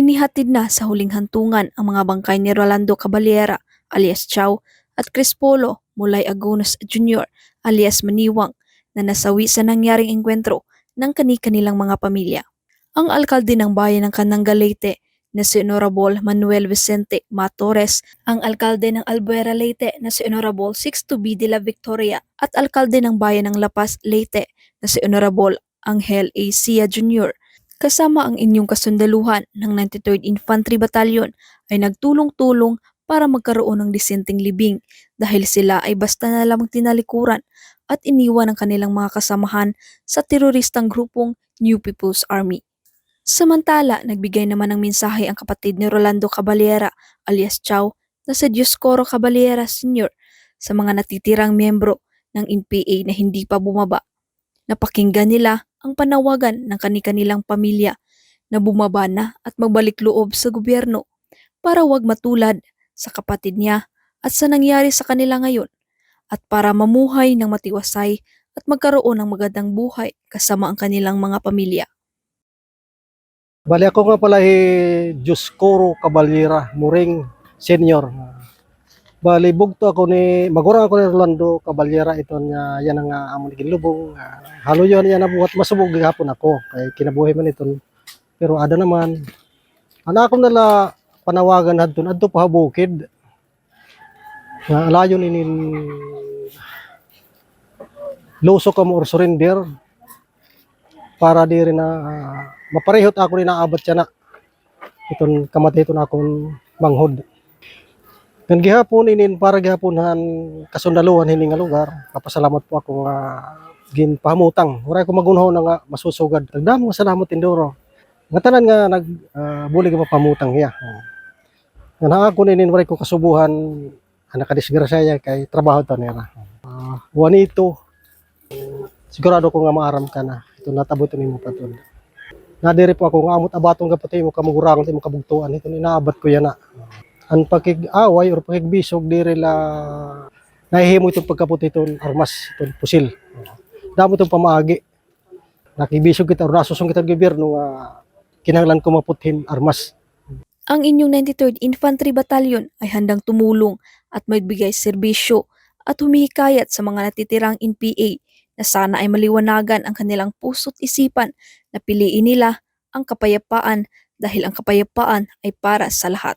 Inihatid na sa huling hantungan ang mga bangkay ni Rolando Caballera alias Chow at Chris Polo Mulay Agonos Jr. alias Maniwang na nasawi sa nangyaring engkwentro ng kani-kanilang mga pamilya. Ang alkalde ng bayan ng Cananga Leyte na si Honorable Manuel Vicente Matores, ang alkalde ng Albuera Leyte na si Honorable Sixto B. de la Victoria at alkalde ng bayan ng La Paz Leyte na si Honorable Angel A. Sia Jr. kasama ang inyong kasundaluhan ng 93rd Infantry Battalion ay nagtulong-tulong para magkaroon ng disenteng libing dahil sila ay basta na lamang tinalikuran at iniwan ang kanilang mga kasamahan sa teroristang grupong New People's Army. Samantala, nagbigay naman ng mensahe ang kapatid ni Rolando Caballera alias Chow na si Dioscoro Caballera Sr. sa mga natitirang miyembro ng NPA na hindi pa bumaba. Napakinggan nila ang panawagan ng kani-kanilang pamilya na bumaba na at magbalik loob sa gobyerno para wag matulad sa kapatid niya at sa nangyari sa kanila ngayon at para mamuhay ng matiwasay at magkaroon ng magandang buhay kasama ang kanilang mga pamilya. Bali ako nga pala eh, Dioscoro Caballera, Muring Senior. Bali bugto ako ni magurang ako ni Rolando Caballera ito niya yan ang uh, amon ginlubong. Uh, halo yon yan nabuhat masubog gihapon ako kay kinabuhi man ito. Pero ada naman ana ako nala panawagan adto adto pa bukid. Nga alayon inin luso ka mo or surrender para di rin na ah, maparehot ako rin naabot siya na iton kamatay ito na akong manghod. Kan gihapon inin para gihapon han kasundaluhan hini nga lugar. Kapasalamat po ako nga gin pamutang. Wala ko magunho na nga masusugad. Tagdamo nga salamat indoro. Nga tanan nga nag uh, buli ka pamutang hiya. Nga naa ko inin wala ko kasubuhan ana kadisgrasya kay trabaho to nila. Uh, wanito sigurado ko nga maaram ka na. Ito natabot ni mo patod. Nadiri po ako nga amot abatong kapatay mo kamugurangon ti mo kabugtuan ito inaabat ko yan na. Ang pakig-away or pakigbisog diri la nahihimo itong pagkaputi itong armas, itong pusil. Damo itong pamaagi. Nakibisog kita or nasusong kita gobyerno nga kinahanglan ko maputhin armas. Ang inyong 93rd Infantry Battalion ay handang tumulong at magbigay serbisyo at humihikayat sa mga natitirang NPA na sana ay maliwanagan ang kanilang puso't isipan na piliin nila ang kapayapaan dahil ang kapayapaan ay para sa lahat.